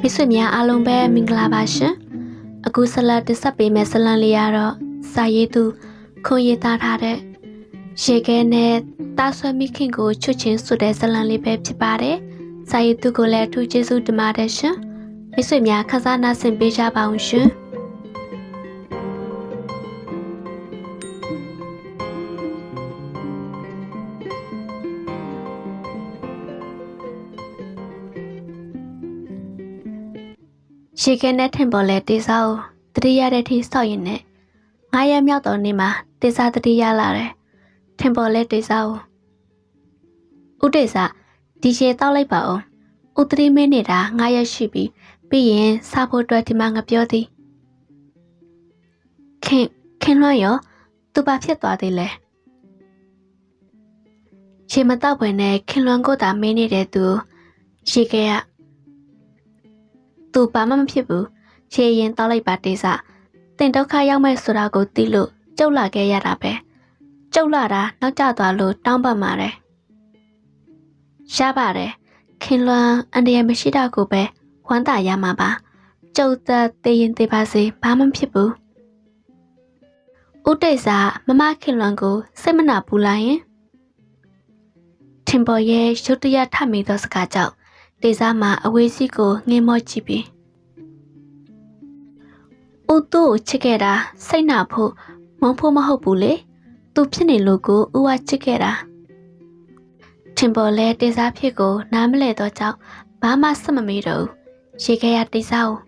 မိတ်ဆွေများအားလုံးပဲမင်္ဂလာပါရှင်အခုဆက်လက်တင်ဆက်ပေးမယ့်ဇာတ်လမ်းလေးကတော့စာရေးသူခွန်ရေးသားထားတဲ့ရေခဲနဲ့တာဆွဲမိခင်ကိုချွတ်ချင်းဆိုတဲ့ဇာတ်လမ်းလေးပဲဖြစ်ပါတယ်စာရေးသူကိုလည်းအထူးကျေးဇူးတင်ပါတယ်ရှင်မိတ်ဆွေများခန်းစားနာဆင်ပေးကြပါအောင်ရှင် ရေခဲနဲ့ထင်ပေါ်လဲတေစာကိုတတိရတဲ့ထိစောက်ရင်နဲ့ငါးရက်မြောက်တော်နေ့မှာတေစာတတိရလာတယ်ထင်ပေါ်လဲတေစာကိုဥတေစာဒီရှေတောက်လိုက်ပါအောင်ဥတရီမင်းနေတာငါးရက်ရှိပြီပြီးရင်စားဖို့အတွက်ဒီမှာငါပြောသည်ခင်ခင်လွှမ်းရောသူဘာဖြစ်သွားသေးလဲရေမတော့ဘွယ်နဲ့ခင်လွှမ်းကိုသာမင်းနေတဲ့သူရေခဲက သူဘာမှမဖြစ်ဘူးခြေရင်တောက်လိုက်ပါတေးစားတင်ဒုက္ခရောက်မဲ့ဆိုတာကိုသိလို့ကြုတ်လာခဲ့ရတာပဲကြုတ်လာတာနောက်ကျသွားလို့တောင်းပန်ပါတယ်ရပါတယ်ခင်လွန်အန်တရမရှိတာကိုပဲဝမ်းသာရမှာပါကြုတ်သက်တည်ရင်တည်ပါစေဘာမှမဖြစ်ဘူးဥတိတ်စာမမခင်လွန်ကိုစိတ်မနာဘူးလားယင်ထင်ပေါ်ရဲ့ရုတ်တရက်ထမိသောစကားကြောင့် တေစာမှာအဝေးစီးကိုငင်းမော့ကြည့်ပြီး။ဦးသူ့ကိုချစ်ခဲ့တာစိတ်နာဖို့မုန်းဖို့မဟုတ်ဘူးလေ။သူဖြစ်နေလို့ကိုဦးဝချစ်ခဲ့တာ။ထင်ပေါ်လဲတေစာဖြစ်ကို နားမလဲတော့ကြောင့်ဘာမှစမမေးတော့ဘူး။ရေခဲရတေစာကို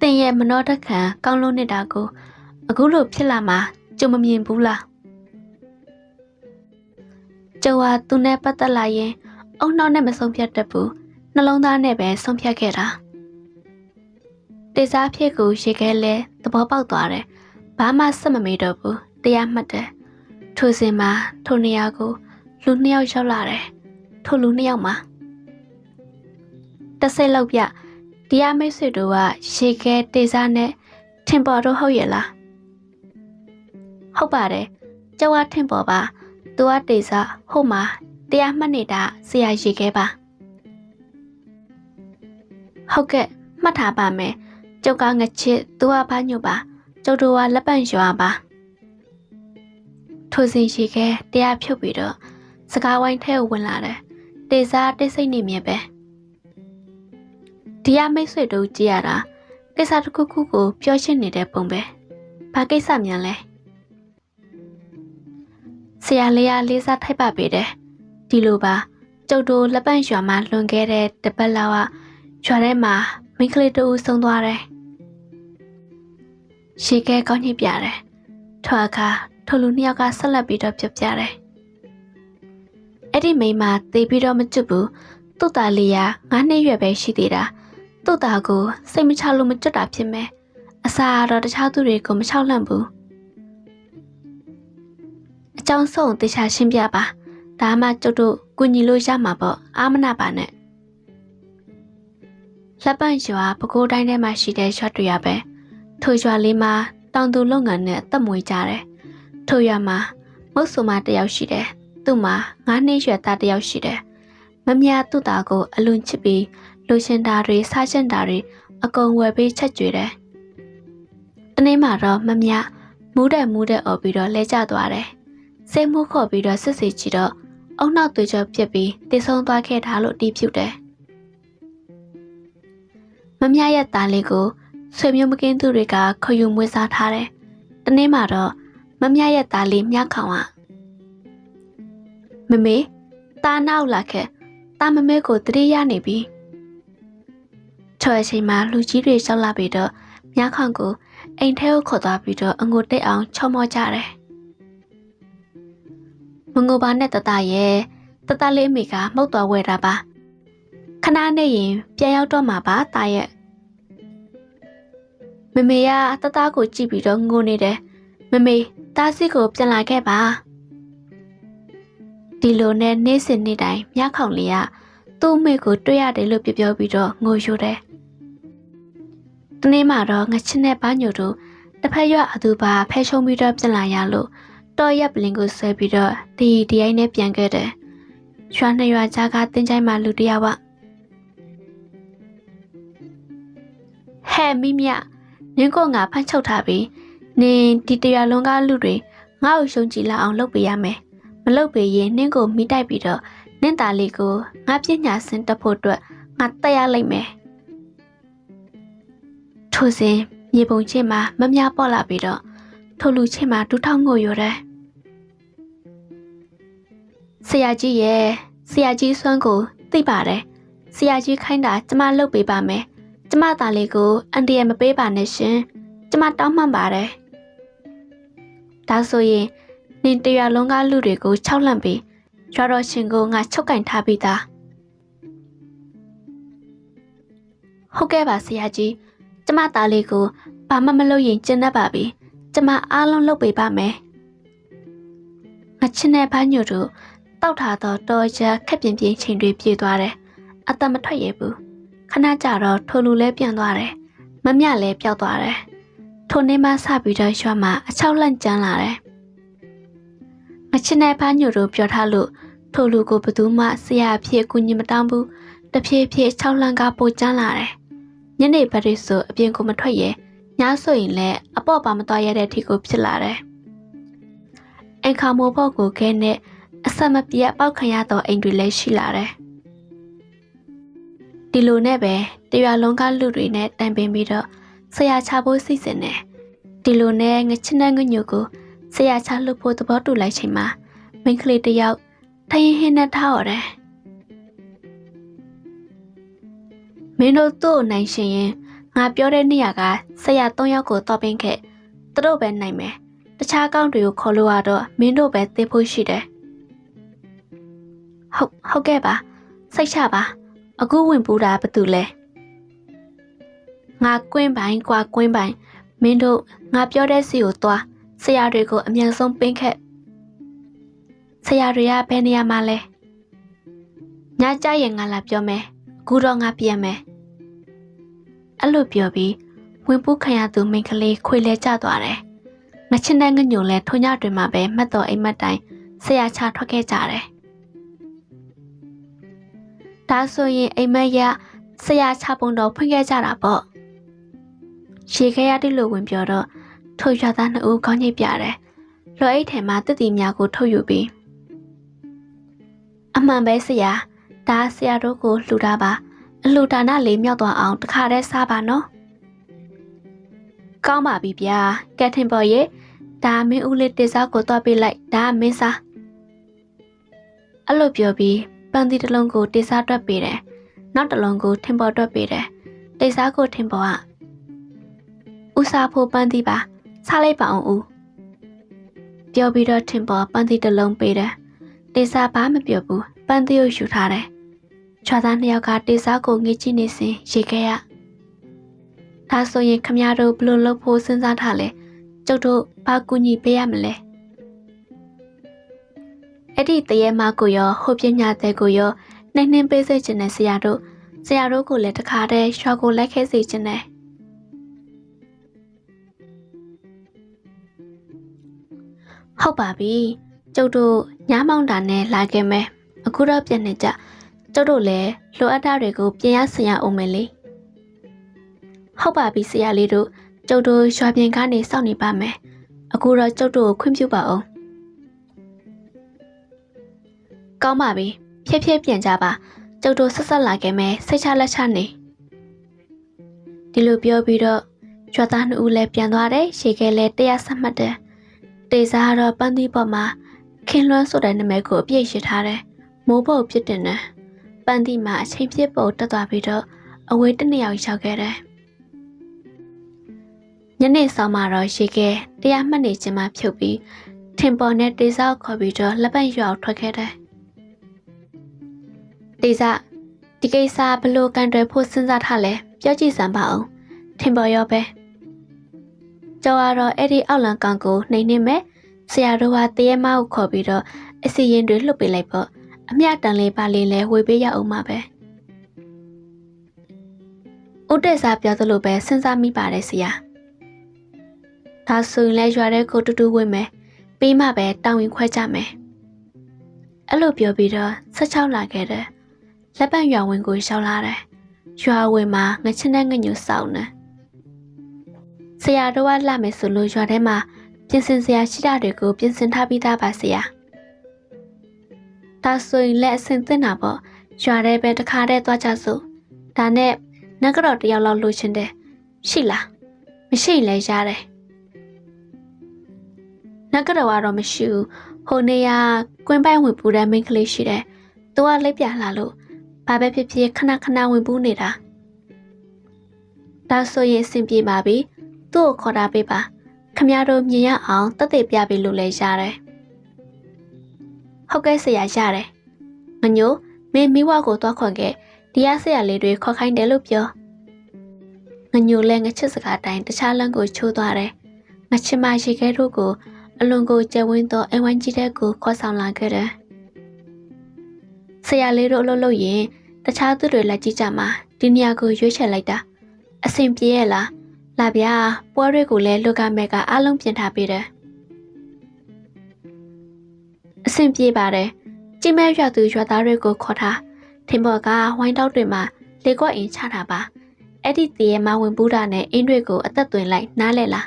တင်ရဲ့မနောတခံကောင်းလုံးနေတာကိုအခုလိုဖြစ်လာမှကြုံမမြင်ဘူးလား။ကျုပ်ဟာသူနဲ့ပတ်သက်လာရင် အုံနောက်နဲ့မဆုံးဖြတ်တတ်ဘူးနှလုံးသားနဲ့ပဲဆုံးဖြတ်ခဲ့တာတေစားဖြစ်ကိုရေခဲလဲသဘောပေါက်သွားတယ်ဘာမှစက်မမေးတော့ဘူးတရားမှတ်တယ်ထိုစဉ်မှာထိုနေရာကိုလူနှစ်ယောက်ရောက်လာတယ်ထိုလူနှစ်ယောက်မှာတစ်စိတ်လောက်ပြတရားမိတ်ဆွေတို့ကရေခဲတေစားနဲ့ထင်ပေါ်တော့ဟုတ်ရဲ့လားဟုတ်ပါတယ်ကျောင်းကထင်ပေါ်ပါသူကတေစားဟုတ်မှာ တရားမှတ်နေတာဆရာရေခဲပါဟုတ်ကဲ့မှတ်ထားပါမယ်ကျုပ်ကငချစ်သူကဘာညို့ပါကျုပ်တို့ကလက်ပံရွာပါထိုစဉ်ရေခဲတရားဖြုတ်ပြီးတော့စကားဝိုင်းထဲကိုဝင်လာတယ်တေစားတိတ်ဆိတ်နေမြဲပဲဒီရမိတ်ဆွေတို့ကြည့်ရတာကိစ္စတစ်ခုခုကိုပြောရှင်းနေတဲ့ပုံပဲဘာကိစ္စမြန်လဲဆရာလေးကလေးစားထိုက်ပါပေတယ် ဒီလိုပါကျုပ်တို့လက်ပန့်ရွာမှာလွန်ခဲ့တဲ့တပတ်လောက်ကရွာထဲမှာမိန်းကလေးတူဆုံးသွားတယ်။ရှေကဲကောင်းညစ်ပြတယ်။ထွာအခါထိုလူနှစ်ယောက်ကဆက်လက်ပြီးတော့ပြပြတယ်။အဲ့ဒီမိန်းမသေပြီးတော့မကျွတ်ဘူး။သူ့သားလေးကငါးနှစ်ရွယ်ပဲရှိသေးတာ။သူ့သားကိုစိတ်မချလို့မကျွတ်တာဖြစ်မယ်။အစာကတော့တခြားသူတွေကိုမချောက်လန့်ဘူး။အကြောင်းဆုံးတေချာရှင်းပြပါ။ ဒါမှကျုပ်တို့ကုညီလို့ရမှာပေါ့အာမနာပါနဲ့လက်ပန့်ရွာပဲခူးတိုင်းထဲမှာရှိတဲ့ရွာတွေရပဲထိုရွာလေးမှာတောင်သူလုပ်ငန်းနဲ့အသက်မွေးကြတယ်ထိုရွာမှာမုတ်ဆူမတယောက်ရှိတယ်သူ့မှာငါးနှစ်ရွယ်သားတယောက်ရှိတယ်မမြသူ့သားကိုအလွန်ချစ်ပြီးလူရှင်တာတွေစားရှင်တာတွေအကုန်ဝယ်ပေးချက်ကြွေတယ်တနေ့မှတော့မမြမူးတဲ့မူးတဲ့អော်ပြီးတော့လဲကျသွားတယ်စိတ်မှုခေါ်ပြီးတော့စစ်စီကြည့်တော့ အုံနောက်သွေးကြောပြက်ပြီးတည်ဆုံးသွားခဲ့တာလို့တီးဖြူတယ်။မမြရဲ့သားလေးကိုဆွေမျိုးမကင်းသူတွေကခေါ်ယူမွေးစားထားတယ်။တနေ့မှတော့မမြရဲ့သားလေးမြခေါင်ကမမေသားနောက်လာခဲ့သားမမဲကိုတတိရနေပြီ။ချော်အချိန်မှာလူကြီးတွေရှောက်လာပြီးတော့မြခေါင်ကိုအိမ်ထဲကိုခေါ်သွားပြီးတော့အငိုတိတ်အောင်ချောမောကြတယ်။ မငိုပါနဲ့တတရဲ့တတလေးအမေကမှုတ်သွားဝဲတာပါခဏနဲ့ရင်ပြန်ရောက်တော့မှာပါตาရဲ့မမေကတတကိုကြည့်ပြီးတော့ငိုနေတယ်မမေတားစီကိုပြန်လာခဲ့ပါဒီလိုနဲ့နေ့စဉ်နေ့တိုင်းမြခေါင်လေးကသူ့အမေကိုတွေ့ရတယ်လို့ပြောပြောပြီးတော့ငိုယိုတယ်တနေ့မှတော့ငချစ်နဲ့ဘာညိုတို့တစ်ဖက်ရွအသူပါဖဲရှုံးပြီးတော့ပြန်လာရလို့ တော့ရက်ပလင်ကိုဆွဲပြီးတော့တီတီအိုင်းနဲ့ပြန်ခဲ့တယ်။ရွာနှစ်ရွာကြားကတင်းချိုင်းမှာလူတယောက်ကဟဲ့မိမြနင်းကငါဖမ်းချုပ်ထားပြီ။နင်ဒီတရွာလုံးကလူတွေငါ့ကိုရှုံကြည်လာအောင်လုပ်ပေးရမယ်။မလုပ်ပေးရင်နင်းကိုမိတိုက်ပြီးတော့နင့်သားလေးကိုငါပညာစင်တက်ဖို့အတွက်ငါတက်ရလိမ့်မယ်။ထို့စဉ်မြေပုံချင်းမှာမများပေါ်လာပြီးတော့ ထိုလူချင်းမှာဒူးထောက်ငိုရတဲ့ဆရာကြီးရဲ့ဆရာကြီးစွမ်းကိုသိပါတယ်ဆရာကြီးခိုင်းတာကျမလုပ်ပေးပါမယ်ကျမသားလေးကိုအန်တီရဲ့မပေးပါနဲ့ရှင်ကျမတောင်းမှန်ပါတယ်ဒါဆိုရင်နင်တရလုံးကားလူတွေကိုခြောက်လန့်ပြီးရွာတော်ရှင်ကိုငါချုပ်ကင်ထားပြီးသားဟုတ်ကဲ့ပါဆရာကြီးကျမသားလေးကိုဘာမှမလုပ်ရင်ကျဉ်တတ်ပါပြီ ကျမအားလုံးလုပ်ပေးပါမယ်ငါချင်းတဲ့ဘညို့တို့တောက်ထားသောတော်ရခက်ပြင်းပြင်းချိန်တွေပြေးသွားတယ်အသက်မထွက်ရဘူးခဏကြာတော့ထိုလူလဲပြန်သွားတယ်မမြလဲပျောက်သွားတယ်ထိုနေ့မှစပြီးတော့ရွာမှာအချောက်လန့်ကျန်းလာတယ်ငချင်းတဲ့ဘညို့တို့ပြောထားလို့ထိုလူကိုဘသူမှဆရာအဖြစ်ကူညီမတောင်းဘူးတဖြည်းဖြည်းချောက်လန့်ကပိုကျန်းလာတယ်ညနေဘက်တွေဆိုအပြင်ကိုမထွက်ရဲ ညဆိုရင်လည်းအပေါ့ပါမသွားရတဲ့အထိကိုဖြစ်လာတယ်အင်ခါမိုးဘော့ကိုခဲနဲ့အဆက်မပြတ်ပောက်ခံရသောအိမ်တွေလည်းရှိလာတယ်ဒီလိုနဲ့ပဲတရွာလုံးကလူတွေနဲ့တိုင်ပင်ပြီးတော့ဆရာချဖို့စီစဉ်တယ်ဒီလိုနဲ့ငချနဲ့ငညိုကိုဆရာချလို့ဖို့သဘောတူလိုက်ချိန်မှာမိန်းကလေးတစ်ယောက်ထရင်ဟင်းနဲ့ထားရတယ်မင်းတို့သူ့ကိုနိုင်ရှင်ရင် ငါပြောတဲ့နေရာကဆရာ၃ယောက်ကိုတော့ပင်းခဲ့သူတို့ပဲနိုင်မယ်တခြားကောင်းတွေကိုခေါ်လို့ရတော့မင်းတို့ပဲသိဖို့ရှိတယ်ဟုတ်ဟုတ်ကဲ့ပါစိတ်ချပါအခုဝင်ပူတာဘာတူလဲငါကွင်းပိုင်ကွာကွင်းပိုင်မင်းတို့ငါပြောတဲ့စီကိုသွားဆရာတွေကိုအမြန်ဆုံးပင်းခက်ဆရာတွေကဘယ်နေရာမှာလဲညကြရင်ငါလာပြောမယ်အခုတော့ငါပြန်မယ် အဲ့လိုပြောပြီးဝင်ပူးခံရသူမိန်းကလေးခွေလဲကျသွားတယ်ငချင်တဲ့ငညုံလဲထုံညတွင်မှာပဲမှတ်တော်အိမ်မက်တိုင်းဆရာချထွက်ခဲ့ကြတယ်ဒါဆိုရင်အိမ်မက်ရဆရာချပုံတော်ဖွင့်ခဲ့ကြတာပေါ့ရေခဲရတိလိုဝင်ပြောတော့ထိုရွာသားနှစ်ဦးခေါင်းညိတ်ပြတယ်လော်အိတ်ထဲမှာတက်တီများကိုထုတ်ယူပြီးအမှန်ပဲဆရာဒါဆရာတို့ကိုလှူတာပါ အလှူဒါနလေးမြောက်သွားအောင်တခါတည်းစားပါနော်ကောင်းပါပြီဗျာကက်ထင်ပေါ်ရဲ့ဒါမင်းဦးလေးတေစားကိုတော့ပေးလိုက်ဒါမင်းစားအဲ့လိုပြောပြီးပန်းသီးတစ်လုံးကိုတေစားတွက်ပေးတယ်နောက်တစ်လုံးကိုထင်ပေါ်တွက်ပေးတယ်တေစားကိုထင်ပေါ်ကဦးစားဖို့ပန်းသီးပါစားလိုက်ပါအောင်ဦးပြောပြီးတော့ထင်ပေါ်ပန်းသီးတစ်လုံးပေးတယ်တေစားဘာမပြောဘူးပန်းသီးကိုယူထားတယ် ချွာသားနှစ်ယောက်ကတေစားကိုငေးကြည့်နေစဉ်ရေခဲ့ရဒါဆိုရင်ခမရတို့ဘလို့လုပ်ဖို့စဉ်းစားထားလဲကျုပ်တို့ဘာကူညီပေးရမလဲအဲ့ဒီတရေမကိုရောဟိုပညာတဲ့ကိုရောနှိမ့်နှင်းပေးစေချင်တဲ့ဆရာတို့ဆရာတို့ကိုလည်းတခါတည်းရွာကိုလိုက်ခဲစေချင်တယ်ဟုတ်ပါပြီကျုပ်တို့ညမောင်းတာနဲ့လာခဲ့မယ်အခုတော့ပြန်နေကြ ကျုပ်တို့လည်းလိုအပ်တာတွေကိုပြင်ရဆင်ရအောင်မယ်လေဟုတ်ပါပြီဆရာလေးတို့ကျုပ်တို့ရွာပြင်ကနေစောင့်နေပါမယ်အခုတော့ကျုပ်တို့ကိုခွင့်ပြုပါအောင်ကောင်းပါပြီဖြည်းဖြည်းပြန်ကြပါကျုပ်တို့ဆက်ဆက်လာခဲ့မယ်စိတ်ချလက်ချနေဒီလိုပြောပြီးတော့ရွာသားနှစ်ဦးလည်းပြန်သွားတယ်ရှေခဲလည်းတရားဆက်မှတ်တယ်တေစားကတော့ပန်းသီးပေါ်မှာခင်လွန်းဆိုတဲ့နာမည်ကိုအပြည့်ရှိထားတယ်မိုးပုတ်ဖြစ်တင်တယ် ပန်းသီးမှာအချိန်ပြည့်ပုတ်တက်သွားပြီးတော့အဝေးတစ်နေရာရောက်ခဲ့တယ်ညနေဆောင်မှာတော့ရေခဲတရားမှတ်နေခြင်းမှဖြုတ်ပြီးထင်ပေါ်နဲ့တေစားခေါ်ပြီးတော့လက်ပတ်ရွာထွက်ခဲ့တယ်တေစားဒီကိစ္စဘလို့ကန်တွယ်ဖို့စဉ်းစားထားလဲပြောကြည့်စမ်းပါအောင်ထင်ပေါ်ရောပဲကျော်ကတော့အဲ့ဒီအောက်လံကောင်ကိုနှိမ်နှင်းမဲ့ဆရာတို့ကတရေမကိုခေါ်ပြီးတော့အစီရင်တွေလှုပ်ပေးလိုက်ပေါ့ အမျှတန်လေးပါလေးလဲဝေပေးရအောင်ပါပဲဦးတက်စာပြောသလိုပဲစဉ်းစားမိပါတယ်ဆရာဒါဆိုရင်လဲရွာတဲ့ကိုတူတူဝင်မယ်ပြီးမှပဲတောင်းရင်ခွဲကြမယ်အဲ့လိုပြောပြီးတော့ဆက်ချောက်လာခဲ့တယ်လက်ပံရွာဝင်ကိုရှောက်လာတယ်ရွာဝင်မှာငချင်းနဲ့ငညူစောင်းနေဆရာတော်ကလာမယ်ဆိုလို့ရွာထဲမှာပြင်ဆင်စရာရှိတာတွေကိုပြင်ဆင်ထားပြီးသားပါဆရာ ဒါဆိုရင်လက်အဆင်သင့်တာပေါ့ရွာထဲပဲတခါတည်းသွားကြစို့ဒါနဲ့နဂရော့တယောက်လောက်လိုချင်တယ်ရှိလားမရှိရင်လည်းရတယ်နဂရော့ကတော့မရှိဘူးဟိုနေရာကွင်းပိုင်းဝင်ပူတဲ့မိန်းကလေးရှိတယ်သူကလက်ပြလာလို့ဘာပဲဖြစ်ဖြစ်ခဏခဏဝင်ပူးနေတာဒါဆိုရင်အဆင်ပြေပါပြီသူ့ကိုခေါ်တာပေးပါခမရတို့မြင်ရအောင်တက်တဲ့ပြပေးလို့လည်းရတယ် ဟုတ်ကဲ့ဆရာရတယ်ငညိုမင်းမိဝကိုသွားခေါ်ခဲ့ဒီရဆရာလေးတွေခေါ်ခိုင်းတယ်လို့ပြောငညိုလည်းငချစ်စကားတိုင်းတခြားလမ်းကိုချိုးသွားတယ်ငချင်မရှိခဲတို့ကိုအလွန်ကိုကျဲဝင်းသောအိမ်ဝိုင်းကြီးတဲ့ကိုခေါ်ဆောင်လာခဲ့တယ်ဆရာလေးတို့အလုပ်လုပ်ရင်တခြားသူတွေလက်ကြည့်ကြမှာဒီနေရာကိုရွေးချယ်လိုက်တာအဆင်ပြေရဲ့လားလာဗျာပွဲတွေကိုလည်းလူကမဲ့ကအလုံးပြင်ထားပေးတယ် အဆင်ပြေပါတယ်ကြိမဲရွာသူရွာသားတွေကိုခေါ်ထားထင်ပေါ်ကဝိုင်းတောက်တွေမှာလေကွက်အင်ချတာပါအဲ့ဒီတည်းရဲ့မဝင်ပူးတာနဲ့အင်းတွေကိုအသက်သွင်းလိုက်နားလဲလား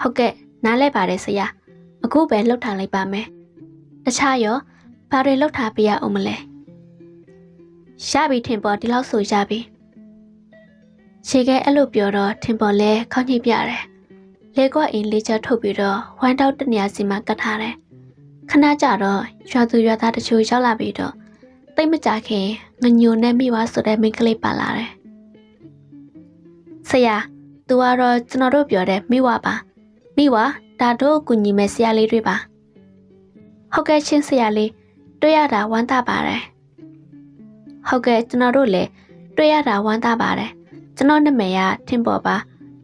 ဟုတ်ကဲ့နားလဲပါတယ်ဆရာအခုပဲလှုပ်ထားလိုက်ပါမယ်တခြားရောဘာတွေလှုပ်ထားပေးရအောင်မလဲရပြီထင်ပေါ်ဒီလောက်ဆိုရပြီခြေကဲအဲ့လိုပြောတော့ထင်ပေါ်လဲခေါင်းညှိပြတယ်လေကွက်အင်းလေးချက်ထုတ်ပြီးတော့ဝိုင်းတောက်တနေရာစီမှာကတ်ထားတယ် ခဏကြတော့ရွာသူရွာသားတချို့ရောက်လာပြီးတော့တိတ်မကြခင်ငညိုနဲ့မိဝါဆိုတဲ့မိန်းကလေးပါလာတယ်ဆရာ तू ကတော့ကျွန်တော်တို့ပြောတဲ့မိဝါပါမိဝါဒါတို့ကူညီမဲ့ဆရာလေးတွေပါဟုတ်ကဲ့ချင်းဆရာလေးတွေ့ရတာဝမ်းသာပါတယ်ဟုတ်ကဲ့ကျွန်တော်တို့လည်းတွေ့ရတာဝမ်းသာပါတယ်ကျွန်တော်နာမည်ကထင်ပေါ်ပါ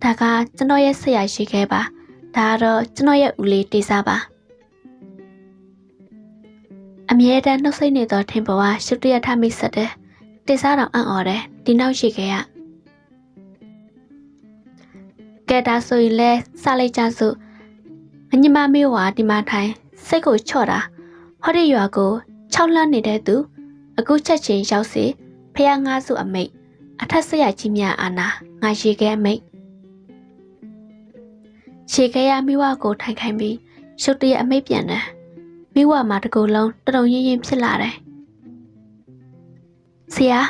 ဒါကကျွန်တော်ရဲ့ဆရာရှိခဲ့ပါဒါကတော့ကျွန်တော်ရဲ့ဦးလေးတေးစားပါ အမြဲတမ်းနှုတ်ဆက်နေသောထင်ပေါ်ကရှုပ်တရထမိတ်ဆက်တယ်တေးစားတော်အံ့ဩတယ်ဒီနောက်ရှိခဲ့ရကဲဒါဆိုရင်လဲစလိုက်ကြစို့မညမမေးဝါဒီမှာထိုင်စိတ်ကိုချော့တာဟောဒီရွာကို၆လမ်းနေတဲ့သူအခုချက်ချင်းရောက်စီဖះငါးစုအမိတ်အထက်ဆက်ရကြီးများအာနာငါရေခဲအမိတ်ရေခဲရမိဝကိုထိုင်ခိုင်းပြီးရှုပ်တရအမိတ်ပြန်တယ် မိဝမှာတကူလုံးတရုံရင်ရင်ဖြစ်လာတယ်ဆရာ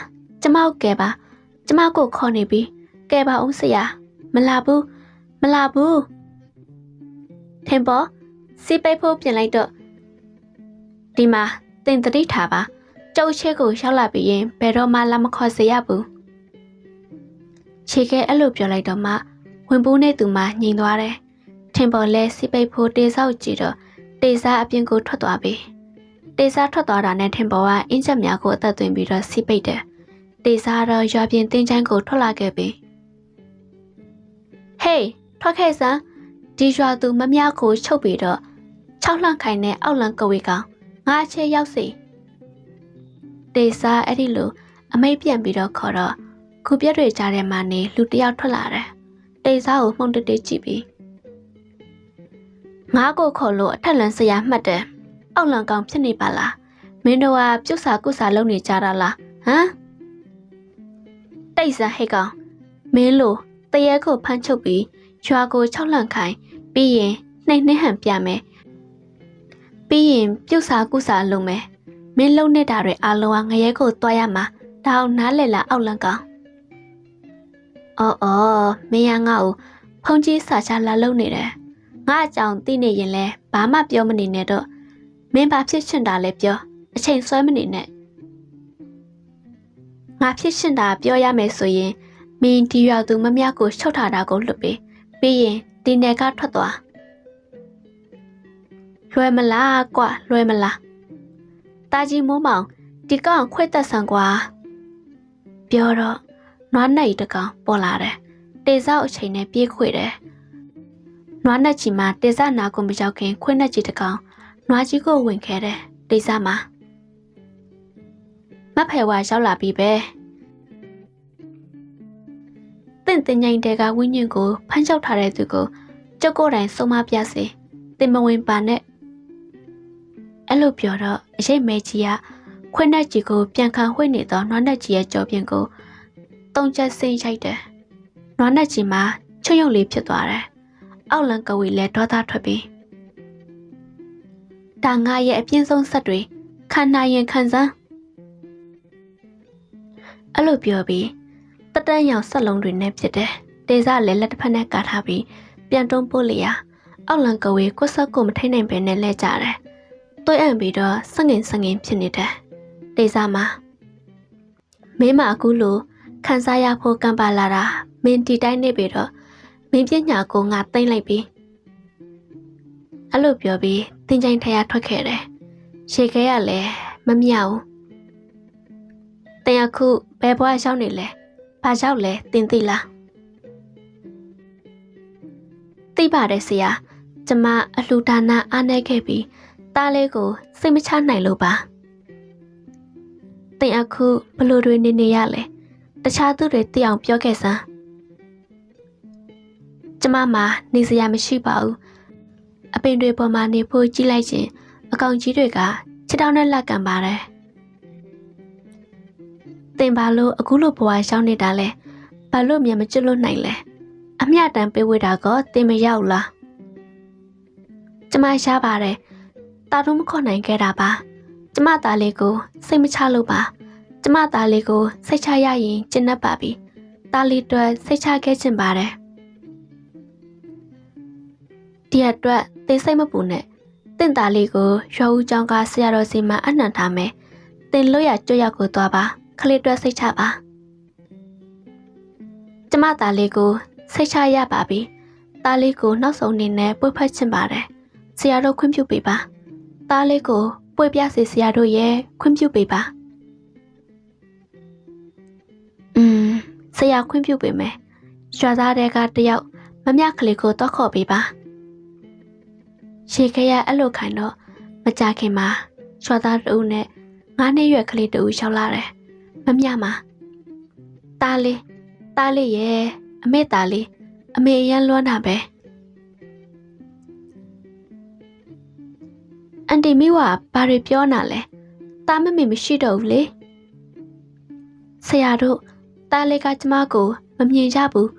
ကျမောက်ကဲပါကျမကိုခေါ်နေပြီကဲပါအောင်ဆရာမလာဘူးမလာဘူးထင်ပေါ်စီပိတ်ဖို့ပြင်လိုက်တော့ဒီမှာတင်တတိထားပါကျုပ်ချဲကိုရောက်လာပြီးရင်ဘယ်တော့မှလာမခေါ်စေရဘူးခြေခဲအဲ့လိုပြောလိုက်တော့မှဝင်ပူးနေသူမှညင်သွားတယ်ထင်ပေါ်လဲစီပိတ်ဖို့တေဆောက်ကြည့်တော့ တေစားအပြင်ကိုထွက်သွားပြီတေစားထွက်သွားတာနဲ့ထင်ပေါ်ကအင်းချက်များကိုအသက်သွင်းပြီးတော့စီပိတ်တယ်တေစားတော့ရွာပြင်တင်းချမ်းကိုထွက်လာခဲ့ပြီဟေးထွက်ခဲ့စမ်းဒီရွာသူမမြကိုချုပ်ပြီးတော့၆လှန့်ခိုင်နဲ့အောက်လန်ကဝေကောင်ငါအချေရောက်စီတေစားအဲ့ဒီလိုအမိတ်ပြန်ပြီးတော့ခေါ်တော့ခုပြက်တွေကြားထဲမှာနေလူတယောက်ထွက်လာတယ်တေစားကိုမှုန်တတေးကြည့်ပြီး ငါ့ကိုခေါ်လို့အထက်လန်ဆရာမှတ်တယ်အောက်လန်ကောင်ဖြစ်နေပါလားမင်းတို့ကပြုတ်စာကုစာလုပ်နေကြတာလားဟမ်တိတ်ဆန်ဟဲ့ကောင်မင်းလို့တရဲကိုဖမ်းချုပ်ပြီးရွာကို၆လန့်ခိုင်းပြီးရင်နှိမ့်နှိမ့်ဟန်ပြမယ်ပြီးရင်ပြုတ်စာကုစာလုပ်မယ်မင်းလုံနေတာတွေအလုံးကငရဲကိုတွားရမှာဒါအောင်နားလည်လာအောက်လန့်ကောင်အော်အော်မင်းရငါ့ကိုဖုန်ကြီးစာချလာလုံနေတယ် ငါအကြောင်းသိနေရင်လဲဘာမှပြောမနေနဲ့တော့မင်းဘာဖြစ်ချင်တာလဲပြောအချိန်ဆွဲမနေနဲ့ငါဖြစ်ချင်တာပြောရမယ်ဆိုရင်မင်းဒီရွာသူမမြကိုရှုတ်ထားတာကိုလွတ်ပေးပြီးရင်ဒီနယ်ကထွက်သွားလွယ်မလားကွာလွယ်မလားတာကြီးမိုးမောင်ဒီကောင်ခွေ့သက်ဆန်ကွာပြောတော့နွားနိုင်တကောင်ပေါ်လာတယ်တေဆောက်အချိန်နဲ့ပြေးခွေတယ် နွားနဲ့ချီမှာတေဆနာကိုမရောက်ခင်ခွေးနဲ့ချီတကောင်နွားကြီးကိုဝင်ခဲ့တယ်တေဆမှာမဖယ်ဝါရောက်လာပြီပဲတင့်တင်ငိုင်တဲကဝင်းညင်ကိုဖမ်းချောက်ထားတဲ့သူကိုကျုပ်ကိုယ်တိုင်ဆုံးမပြစေတင်မဝင်ပါနဲ့အဲ့လိုပြောတော့အရေးမဲကြီးကခွင်းနဲ့ကြီးကိုပြန်ခံဝှေ့နေသောနွားနဲ့ကြီးရဲ့ကြောပြင်ကိုတုံချက်ဆင်းရိုက်တယ်နွားနဲ့ကြီးမှာချွတ်ယုတ်လေးဖြစ်သွားတယ်။ အောက်လန်ကဝေလည်းဒေါသထွက်ပြီးဒါငါရဲ့အပြင်းဆုံးဆက်တွေခံနိုင်ရင်ခံစမ်းအဲ့လိုပြောပြီးတတန်းရောင်ဆက်လုံးတွေနဲ့ဖြစ်တယ်။တေစာလည်းလက်တစ်ဖက်နဲ့ကာထားပြီးပြန်တွန်းပို့လျာအောက်လန်ကဝေကိုဆက်ကိုမထိနိုင်ပဲနဲ့လဲကြတယ်။တွေးအံ့ပြီးတော့စငင်စငင်ဖြစ်နေတယ်။တေစာမှာမင်းမအခုလိုခန်းစားရဖို့ကံပါလာတာမင်းဒီတိုင်းနေပြီတော့ မင်းပညာကိုငါသိမ့်လိုက်ပြီအဲ့လိုပြောပြီးတင်ချိုင်ထရထွက်ခဲ့တယ်ရှေခဲရလဲမမြောက်တင်အခုဘယ်ဘွားရောက်နေလဲဘာရောက်လဲတင်သိလားသိပါတယ်ဆရာကျမအလှူဒါနအားနေခဲ့ပြီးတားလေးကိုစိတ်မချနိုင်လို့ပါတင်အခုဘလို့တွေနေနေရလဲတခြားသူတွေသိအောင်ပြောခဲ့စမ်း ကျမမှာနေစရာမရှိပါဘူးအပင်တွေပေါ်မှာနေဖို့ကြည့်လိုက်ခြင်းအကောင်ကြီးတွေကခြေထောက်နဲ့လက်ကံပါတယ်တင်ပါလို့အခုလိုဘဝရှောင်းနေတာလဲဘာလို့မြန်မကျွတ်လို့နိုင်လဲအမျှတန်ပေးဝေတာကတင်မရောက်လားကျမရှားပါတယ်တာတော့မခေါ်နိုင်ခဲ့တာပါကျမသားလေးကိုစိတ်မချလို့ပါကျမသားလေးကိုစိတ်ချရရင်ကျင့်တတ်ပါပြီသားလေးအတွက်စိတ်ချခဲ့ခြင်းပါတယ် ဒီအတွက်သိစိတ်မပူနဲ့တင့်သားလေးကိုရွာဦးကျောင်းကဆရာတော်စီမံအနှံထားမယ်တင်လို့ရကြွရောက်ကိုသွားပါခလေးအတွက်စိတ်ချပါကျမသားလေးကိုစိတ်ချရပါပြီသားလေးကိုနောက်ဆုံးအနေနဲ့ပွေဖက်ချင်ပါတယ်ဆရာတော်ခွင့်ပြုပေးပါသားလေးကိုပွေပြစီဆရာတို့ရဲ့ခွင့်ပြုပေးပါอืมဆရာခွင့်ပြုပေးမယ်ရွာသားတွေကတယောက်မမြကလေးကိုတော့ခေါ်ပေးပါ ရှေခရအဲ့လိုခိုင်တော့မကြခင်မှာရွာသားတူနဲ့ငါးနှစ်ရွယ်ကလေးတူရှောက်လာတယ်မမြမှာတားလေးတားလေးရဲ့အမေတားလေးအမေရန်လွမ်းတာပဲအန်တီမီဝါဘာတွေပြောနာလဲတားမမေမရှိတော့ဘူးလေဆရာတို့တားလေးကကျမကိုမမြင်ကြဘူး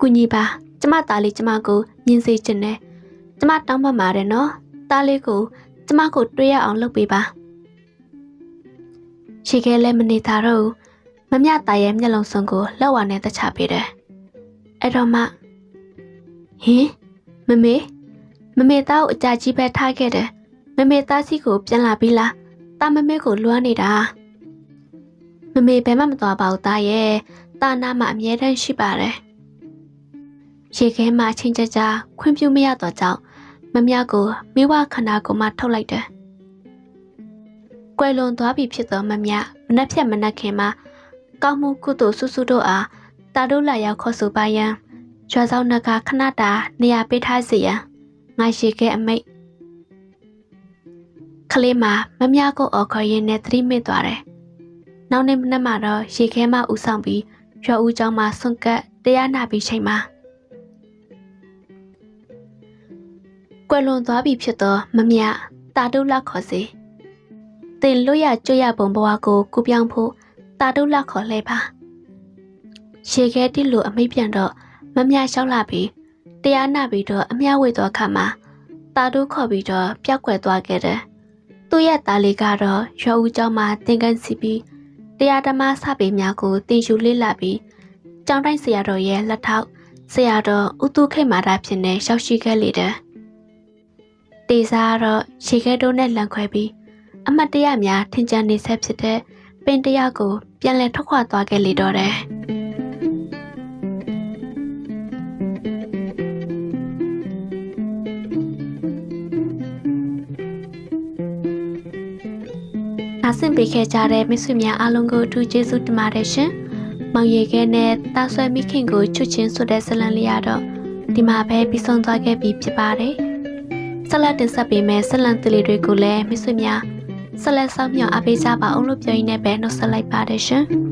ကုညီပါကျမတားလေးကျမကိုမြင်စေချင်တယ် ကျမတောင်းပန်ပါတယ်နော်တားလေးကိုကျမကိုတွေ့ရအောင်လုပ်ပေးပါရှိခဲလည်းမနေတာတော့မမြတာရဲ့မျက်လုံးစုံကိုလောက်ဝါနဲ့တချပေးတယ်အဲ့တော့မှဟင်မမေမမေသားကိုအကြကြီးပဲထားခဲ့တယ်မမေသားစီကိုပြန်လာပြီလားတာမမေကိုလွှမ်းနေတာမမေဘယ်မှမသွားပါဘူးသားရဲ့တာနာမှာအမြဲတမ်းရှိပါတယ်ရေခဲမှာအချင်းကြကြခွင့်ပြုမရတော့ကြောင့် မမြကိုမိဝခန္ဓာကိုမှထုတ်လိုက်တယ်။ကွယ်လွန်သွားပြီဖြစ်သောမမြမနှက်ဖြတ်မနှက်ခင်မှာကောင်းမှုကုသိုလ်ဆုစုတို့အားတာတို့လာရောက်ခေါ်ဆိုပါရန်ရွာဆောင်နကခဏတာနေရာပေးထားစီရန်ငါရှိခဲ့အမိတ်ကလေးမှာမမြကိုအော်ခေါ်ရင်းနဲ့သတိမိသွားတယ်။နောက်နေ့မနက်မှာတော့ရေခဲမဦးဆောင်ပြီးရွာဦးကျောင်းမှာဆွန့်ကပ်တရားနာပြီးချိန်မှာ ကွယ်လွန်သွားပြီဖြစ်သောမမြတာတုလခေါ်စီတင်လွတ်ရကြွရပုံဘဝကိုကူပြောင်းဖို့တာတုလခေါ်လဲပါရေခဲတိလိုအမိတ်ပြန်တော့မမြလျှောက်လာပြီးတရားနာပြီးတော့အမျှဝေသွားခါမှာတာတုခေါ်ပြီးတော့ပျောက်ကွယ်သွားခဲ့တယ်သူ့ရဲ့သားလေးကတော့ရွာဦးကျောင်းမှာတင်ကန်းစီပြီးတရားဓမ္မစပေများကိုတင်ယူလေ့လာပြီးကျောင်းတိုင်းဆရာတော်ရဲ့လက်ထောက်ဆရာတော်ဥတုခိမာတာဖြစ်နေရောက်ရှိခဲ့လေတယ် တေစာကတော့ရေခဲတိုးနဲ့လန်ခွဲပြီးအမတ်တရများထင်ကြနေဆက်ဖြစ်တဲ့ပင်တရကိုပြန်လည်ထွက်ခွာသွားခဲ့လေတော့တယ်နာဆင်ပေးခဲ့ကြတဲ့မိတ်ဆွေများအားလုံးကိုအထူးကျေးဇူးတင်ပါတယ်ရှင်။မောင်ရီခဲနဲ့တာဆွဲမိခင်ကိုချွတ်ချင်းဆိုတဲ့ဇလံလေးရတော့ဒီမှာပဲပြီးဆုံးသွားခဲ့ပြီဖြစ်ပါတယ်။ ဆက်လက်တင်ဆက်ပေးမယ့်ဇလံတလေးတွေကိုလည်းမိတ်ဆွေများဆက်လက်ဆောင်မြောက်အားပေးကြပါအောင်လို့ပြောရင်းနဲ့ပဲနှုတ်ဆက်လိုက်ပါတယ်ရှင်။